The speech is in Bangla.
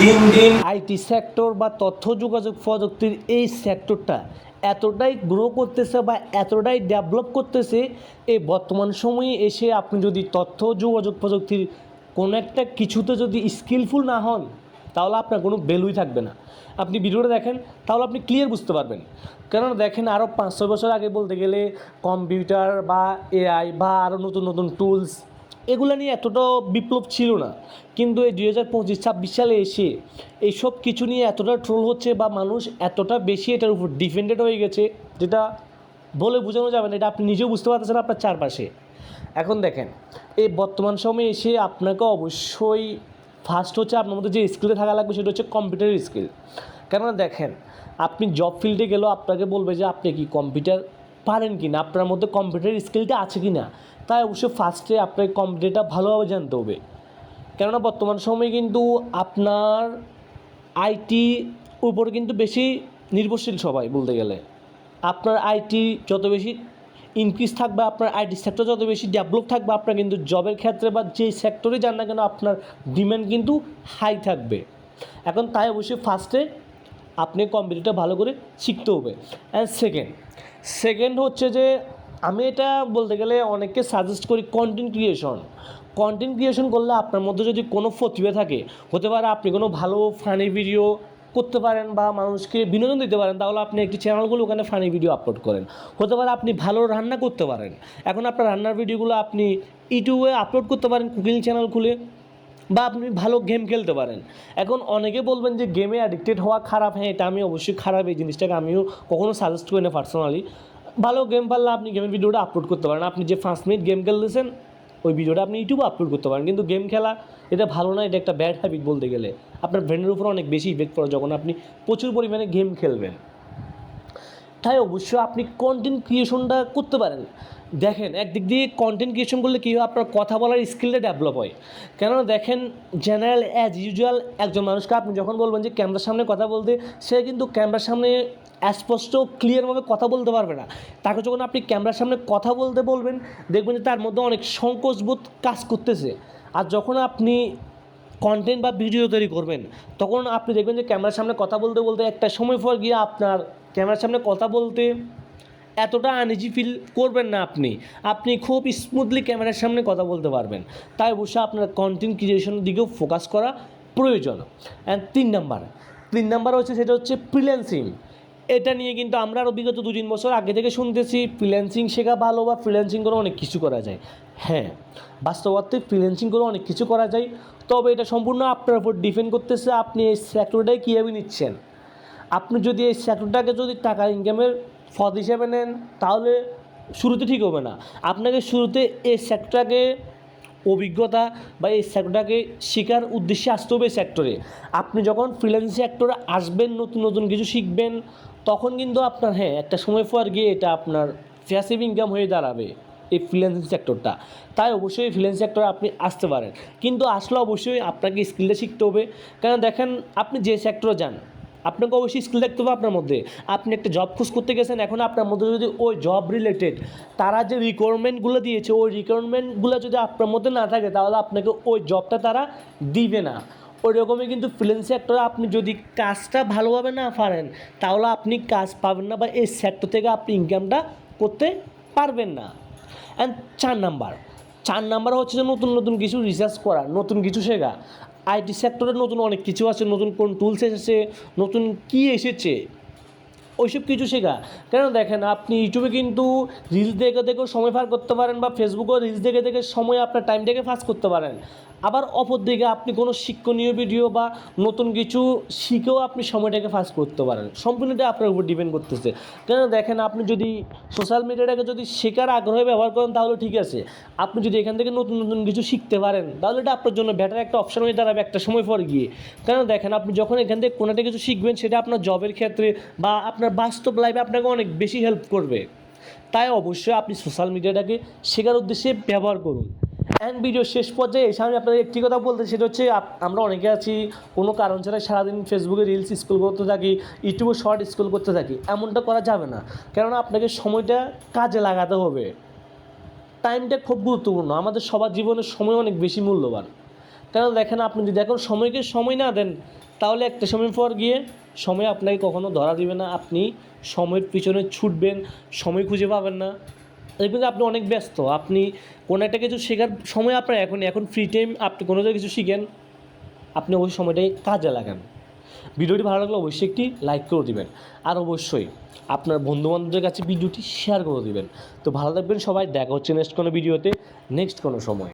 দিন দিন আইটি সেক্টর বা তথ্য যোগাযোগ প্রযুক্তির এই সেক্টরটা এতটাই গ্রো করতেছে বা এতটাই ডেভেলপ করতেছে, এই বর্তমান সময়ে এসে আপনি যদি তথ্য যোগাযোগ প্রযুক্তির কোনো একটা কিছুতে যদি স্কিলফুল না হন, তাহলে আপনার কোনো ভ্যালুই থাকবে না। আপনি ভিডিওটা দেখেন, তাহলে আপনি ক্লিয়ার বুঝতে পারবেন। কেননা দেখেন আরও পাঁচ ছয় বছর আগে বলতে গেলে কম্পিউটার বা এআই বা আরও নতুন নতুন টুলস এগুলো নিয়ে এতটা বিপ্লব ছিল না। কিন্তু এই দুই হাজার পঁচিশ, ছাব্বিশ সালে এসে এইসব কিছু নিয়ে এতটা ট্রোল হচ্ছে বা মানুষ এতটা বেশি এটার উপর ডিপেন্ডেড হয়ে গেছে, যেটা বলে বোঝানো যাবে না, এটা আপনি নিজেও বুঝতে পারতেছেন আপনার চারপাশে। এখন দেখেন, এই বর্তমান সময়ে এসে আপনাকে অবশ্যই ফার্স্ট হচ্ছে আপনার মধ্যে যে স্কিলে থাকা লাগবে সেটা হচ্ছে কম্পিউটার স্কিল কেননা দেখেন, আপনি জব ফিল্ডে গেলেও আপনাকে বলবে যে আপনি কি কম্পিউটার পারেন কি না আপনার মধ্যে কম্পিউটার স্কিলটা আছে কি না তাই অবশ্যই ফার্স্টে আপনাকে কম্পিউটারটা ভালোভাবে জানতে হবে। কেননা বর্তমান সময়ে কিন্তু আপনার আইটি উপর কিন্তু বেশি নির্ভরশীল সবাই বলতে গেলে। আপনার আইটি যত বেশি ইনক্রিজ থাকবে, আপনার আইটি সেক্টর যত বেশি ডেভেলপ থাকবে, আপনার কিন্তু জবের ক্ষেত্রে বা যে সেক্টরে যান না কেন, আপনার ডিমান্ড কিন্তু হাই থাকবে। এখন তাই অবশ্যই ফার্স্টে আপনি কম্পিউটারটা ভালো করে শিখতে হবে। অ্যান্ড সেকেন্ড সেকেন্ড হচ্ছে যে, আমি এটা বলতে গেলে অনেককে সাজেস্ট করি কন্টেন্ট ক্রিয়েশন কন্টেন্ট ক্রিয়েশন করলে আপনার মধ্যে যদি কোনো প্রতিভা থাকে, হতে পারে আপনি কোনো ভালো ফানি ভিডিও করতে পারেন বা মানুষকে বিনোদন দিতে পারেন, তাহলে আপনি একটি চ্যানেলগুলো ওখানে ফানি ভিডিও আপলোড করেন। হতে পারে আপনি ভালো রান্না করতে পারেন। এখন আপনার রান্নার ভিডিওগুলো আপনি ইউটিউবে আপলোড করতে পারেন কুকিং চ্যানেল খুলে। বা আপনি ভালো গেম খেলতে পারেন। এখন অনেকে বলবেন যে গেমে অ্যাডিক্টেড হওয়া খারাপ। হ্যাঁ এটা আমি অবশ্যই খারাপ এই জিনিসটাকে আমিও কখনো সাজেস্ট করি না পার্সোনালি ভালো গেম পারলে আপনি গেমের ভিডিওটা আপলোড করতে পারেন। আপনি যে পাঁচ মিনিট গেম খেলতেছেন, ওই ভিডিওটা আপনি ইউটিউবে আপলোড করতে পারেন। কিন্তু গেম খেলা, এটা ভালো না, এটা একটা ব্যাড হ্যাবিট বলতে গেলে। আপনার ব্রেনের উপর অনেক বেশি ইফেক্ট পড়ে যখন আপনি প্রচুর পরিমাণে গেম খেলবেন। তাই অবশ্যই আপনি কন্টেন্ট ক্রিয়েশনটা করতে পারেন। দেখেন, একদিক দিয়ে কন্টেন্ট ক্রিয়েশন করলে কী হয়? আপনার কথা বলার স্কিলটা ডেভেলপ হয়। কেননা দেখেন জেনারেল অ্যাজ ইউজুয়াল একজন মানুষকে আপনি যখন বলবেন যে ক্যামেরার সামনে কথা বলতে, সে কিন্তু ক্যামেরার সামনে স্পষ্ট ক্লিয়ারভাবে কথা বলতে পারবে না। তাকে যখন আপনি ক্যামেরার সামনে কথা বলতে বলবেন, দেখবেন যে তার মধ্যে অনেক সংকোচবোধ কাজ করতেছে। আর যখন আপনি কন্টেন্ট বা ভিডিও তৈরি করবেন, তখন আপনি দেখবেন যে ক্যামেরার সামনে কথা বলতে বলতে একটা সময় পর গিয়ে আপনার ক্যামেরার সামনে কথা বলতে এতটা আনইজি ফিল করবেন না আপনি। আপনি খুব স্মুথলি ক্যামেরার সামনে কথা বলতে পারবেন। তাই অবশ্যই আপনার কন্টেন্ট ক্রিয়েশনের দিকেও ফোকাস করা প্রয়োজন। অ্যান্ড তিন নাম্বার তিন নাম্বার হচ্ছে সেটা হচ্ছে ফ্রিল্যান্সিং এটা নিয়ে কিন্তু আমরা আরও বিগত দু তিন বছর আগে থেকে শুনতেছি ফ্রিল্যান্সিং শেখা ভালো বা ফ্রিল্যান্সিং করে অনেক কিছু করা যায়। হ্যাঁ বাস্তবার্থে ফ্রিল্যান্সিং করে অনেক কিছু করা যায়। তবে এটা সম্পূর্ণ আপনার উপর ডিপেন্ড করতেছে আপনি এই সেক্টরটাই কীভাবে নিচ্ছেন। আপনি যদি এই সেক্টরটাকে যদি টাকা ইনকামের পথ হিসেবে নেন, তাহলে শুরুতে ঠিক হবে না। আপনাকে শুরুতে এই সেক্টরটাকে অভিজ্ঞতা বা এই সেক্টরটাকে শেখার উদ্দেশ্যে আসতে হবে সেক্টরে আপনি যখন ফ্রিল্যান্স সেক্টরে আসবেন, নতুন নতুন কিছু শিখবেন, তখন কিন্তু আপনার হ্যাঁ একটা সময় পর গিয়ে এটা আপনার প্যাসিভ ইনকাম হয়ে দাঁড়াবে এই ফ্রিল্যান্সিং সেক্টরটা তাই অবশ্যই ফ্রিল্যান্স সেক্টরে আপনি আসতে পারেন। কিন্তু আসলে অবশ্যই আপনাকে স্কিলটা শিখতে হবে। কারণ দেখেন, আপনি যে সেক্টরে যান আপনাকে অবশ্যই স্কিল দেখতে হবে আপনার মধ্যে। আপনি একটা জব খোঁজ করতে গেছেন, এখন আপনার মধ্যে যদি ওই জব রিলেটেড তারা যে রিকোয়ারমেন্টগুলো দিয়েছে, ওই রিকোয়ারমেন্টগুলো যদি আপনার মধ্যে না থাকে, তাহলে আপনাকে ওই জবটা তারা দিবে না। ওই রকমই কিন্তু ফ্রিল্যান্স সেক্টরে আপনি যদি কাজটা ভালোভাবে না পারেন, তাহলে আপনি কাজ পাবেন না বা এই সেক্টর থেকে আপনি ইনকামটা করতে পারবেন না। অ্যান্ড চার নাম্বার চার নাম্বার হচ্ছে যে নতুন নতুন কিছু রিসার্চ করা, নতুন কিছু শেখা। আইটি সেক্টরে নতুন অনেক কিছু আছে, নতুন কোন টুলস এসেছে, নতুন কী এসেছে, ওইসব কিছু শেখা। কেন দেখেন, আপনি ইউটিউবে কিন্তু রিলস দেখে দেখেও সময় পার করতে পারেন বা ফেসবুকেও রিলস দেখে দেখে সময় আপনার টাইম দেখে পাস করতে পারেন। আবার অপর দিকে আপনি কোনো শিক্ষণীয় ভিডিও বা নতুন কিছু শিখেও আপনি সময়টাকে পাস করতে পারেন। সম্পূর্ণটা আপনার উপর ডিপেন্ড করতেছে। কেন দেখেন, আপনি যদি সোশ্যাল মিডিয়াটাকে যদি শেখার আগ্রহে ব্যবহার করেন, তাহলে ঠিক আছে। আপনি যদি এখান থেকে নতুন নতুন কিছু শিখতে পারেন, তাহলে এটা আপনার জন্য বেটার একটা অপশন হয়ে দাঁড়াবে একটা সময় পর গিয়ে। কেন দেখেন, আপনি যখন এখান থেকে কোনো কিছু শিখবেন, সেটা আপনার জবের ক্ষেত্রে বা আপনার বাস্তব লাইফে আপনাকে অনেক বেশি হেল্প করবে। তাই অবশ্যই আপনি সোশ্যাল মিডিয়াটাকে শেখার উদ্দেশ্যে ব্যবহার করুন। অ্যান্ড ভিডিও শেষ পর্যায়ে এসে আমি আপনাদের একটি কথা বলতে সেটা হচ্ছে আমরা অনেকে আছি, কোনো কারণ ছাড়া সারাদিন ফেসবুকে রিলস স্কুল করতে থাকি ইউটিউবে শর্ট স্কুল করতে থাকি, এমনটা করা যাবে না। কেননা আপনাকে সময়টা কাজে লাগাতে হবে। টাইমটা খুব গুরুত্বপূর্ণ। আমাদের সবার জীবনের সময় অনেক বেশি মূল্যবান। কেন দেখেন আপনি যদি এখন সময়কে সময় না দেন, তাহলে একটা সময় পর গিয়ে সময় আপনাকে কখনো ধরা দিবে না। আপনি সময়ের পিছনে ছুটবেন, সময় খুঁজে পাবেন না। দেখবেন আপনি অনেক ব্যস্ত। আপনি কোনো একটা কিছু শেখার সময় আপনার এখন এখন ফ্রি টাইম আপনি কোনো কিছু শিখেন, আপনি ওই সময়টাই কাজে লাগান। ভিডিওটি ভালো লাগলে অবশ্যই একটি লাইক করে দিবেন। আর অবশ্যই আপনার বন্ধুবান্ধবদের কাছে ভিডিওটি শেয়ার করে দিবেন। তো ভালো থাকবেন সবাই, দেখা হচ্ছে নেক্সট কোনো ভিডিওতে নেক্সট কোনো সময়।